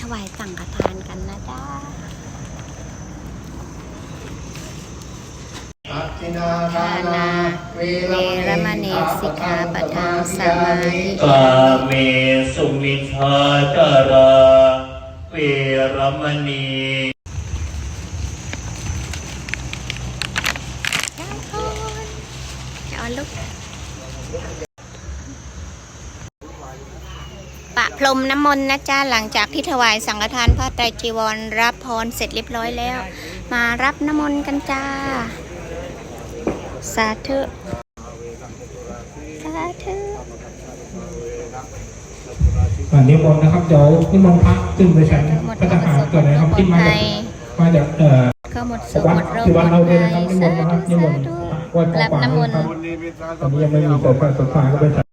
ถวายสังฆทานกันนะจ๊ะทานาเวรมณีสิกขาปะทังสมาธิกาเมสุมิชาจาราเวรมณีได้คนจะเอาลูกปะ พรมน้ำมนต์นะจ๊ะหลังจากที่ถวายสังฆทานพระไตรจีวร รับพรเสร็จเรียบร้อยแล้ว มารับน้ำมนต์กันจ้า สาธุสาธุอ่านิมนต์นะครับเดี๋ยวนิมนต์พระขึ้นไปฉันหมดพระทหารก่อนนะครับที่มาจากมาจากเอ่อก็หมดสุขวัดหมดโรคที่หมวัดดเราเลยภันะครับยนิมนสาต์นะครับนิธุมนต์สาธุไหว้พระรับป่าน้ำมนต์ครับตอนนี้ยังไม่มีเปิดการสดฟ้าก็ไปฉัน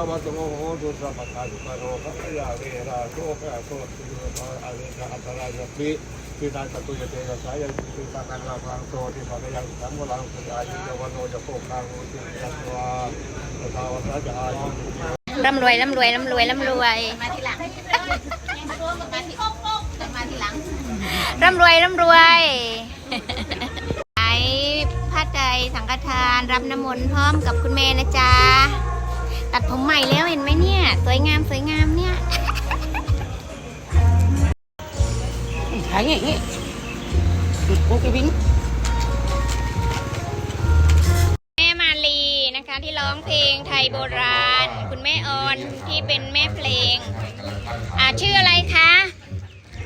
สุขวัตโมโหตุสัพพะทุกโรคะยาเวราโชคะโชติโยมาอเวคะอัตรายปิทินันตตุยเตนะสายันติปังลาภังโตทิภะยังสัมมลังสุอายุยวันโนยโภคังอุติยัสวาตาวัสจายุร่ำรวยร่ำรวยร่ำรวยร่ำรวยมาทีหลังมาทีมาทีหลังร่ำรวยร่ำรวยไอ้พระใจสังฆทานรับน้ำมนต์พร้อมกับคุณแม่นะจ๊ะ ตัดผมใหม่แล้วเห็นไหมเนี่ย สวยงามสวยงามเนี่ยถ่ายอย่างงี้กูกิบิงแม่มาลีนะคะที่ร้องเพลงไทยโบราณ คุณแม่ออนที่เป็นแม่เพลง อ่าชื่ออะไรคะ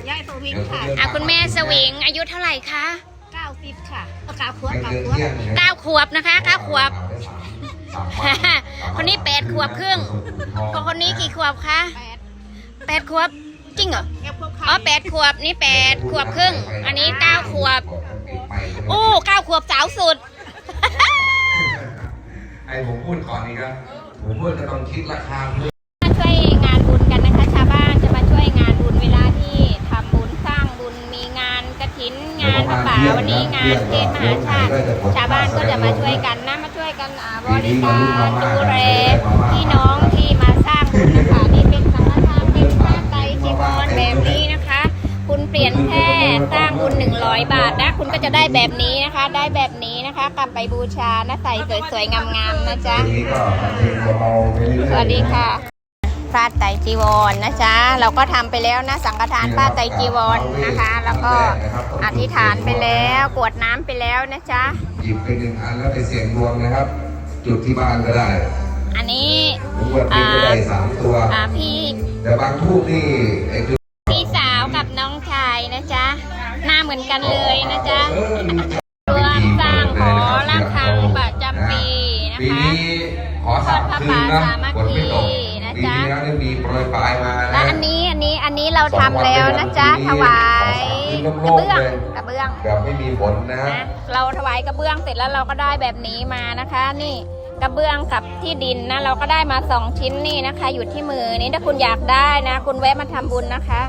ยายตัววิงค่ะอ่าคุณแม่สวิงอายุเท่าไหร่คะเก้าสิบค่ะเก้าขวบเก้าขวบเก้าขวบนะคะเก้าขวบ คนนี้แปดขวบครึ่งก็คนนี้กี่ขวบคะแปดแปดขวบจริงเหรอแก้วขวบอ๋อค่ะแปดขวบนี่แปดขวบครึ่ง อันนี้เก้าขวบโอ้เก้าขวบสาวสุด ไอ้ผมพูดก่อนนี่ครับผมพูดก็ต้องคิดราคาเพื่อมาช่วยงานบุญกันนะคะ ชาวบ้านจะมาช่วยงานบุญเวลาที่ทำบุญสร้างบุญมีงานกระถินงานพระป่าวันนี้งานเทศมหาชาติ ชาวบ้านก็จะมาช่วยกันนะ บริการดูแลพี่น้องที่มาสร้างบุญนะคะนี่เป็นสังฆทานเป็นผ้าไตรจีวรแบบนี้นะคะ คุณเปลี่ยนแค่สร้างบุญ100 บาทนะคุณก็จะได้แบบนี้นะคะ ได้แบบนี้นะคะ กลับไปบูชานะใส่สวยๆงามๆนะจ๊ะสวัสดีค่ะพระไตรจีวรนะจ๊ะเราก็ทำไปแล้วนะสังฆทานพระไตรจีวรนะคะ แล้วก็อธิษฐานไปแล้วกรวดน้ำไปแล้วนะจ๊ะหยิบไปหนึ่งอันแล้วไปเสี่ยงดวงนะครับ จุดที่บ้านก็ได้อันนี้ผมว่าพี่ก็ได้สามตัวอ่าพี่แต่บางทูบนี่ไอ้จุดพี่สาวกับน้องชายนะจ๊ะหน้าเหมือนกันเลยนะจ๊ะเออดูจากรวมสร้างหอระฆังประจำปีนะปีคะนี้ขอสามคืนนะทอดพระป่าสามัคคีฝนไม่ตกนะปีจ๊ะนี้แล้วเนี่ยมีโปรยปลายมาและนะอันนี้อันนี้ อันนี้เราทำแล้วนะจ๊ะถวายกระเบื้องกระเบื้องแบบไม่มีฝนนะนะเราถวายกระเบื้องเสร็จแล้วเราก็ได้แบบนี้มานะคะ นี่กระเบื้องกับที่ดินนะเราก็ได้มาสองชิ้นนี่นะคะ อยู่ที่มือนี่ถ้าคุณอยากได้นะ คุณแวะมาทำบุญนะคะ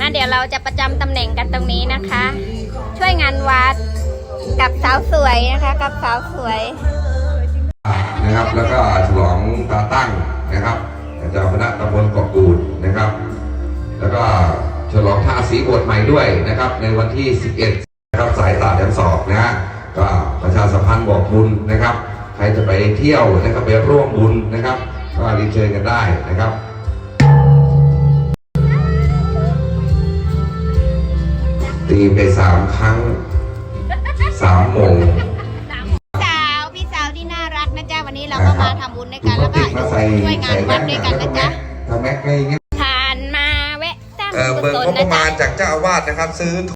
นะเดี๋ยวเราจะประจำตำแหน่งกันตรงนี้นะคะ ช่วยงานวัดกับสาวสวยนะคะ กับสาวสวย นะครับ แล้วก็ฉลอง ตาตั้งนะครับเจ้าคณะตำบลเกาะกูดนะครับ แล้วก็ฉลองท่าสีบสถ์ใหม่ด้วยนะครับ ในวันที่ 11นะครับสายตาแหลมศอกนะฮะก็ประชาสัมพันธ์บอกบุญนะครับ ใครจะไปเที่ยวนะครับไปร่วมบุญนะครับ ก็รีเชิญกันได้นะครับตีไปสามครั้งสามโมง เราก็มาทำบุญด้วยกันแล้วก็มาใส่ช่วยงานวัดด้วยกันนะจ๊ะถ้าแม็กไม่อย่างเงี้ยผ่านมาแวะสร้างเอ่อกุเบิกศลงบปนะระมาจ๊ะณจากเจ้าอาวาสนะครับ ซื้อ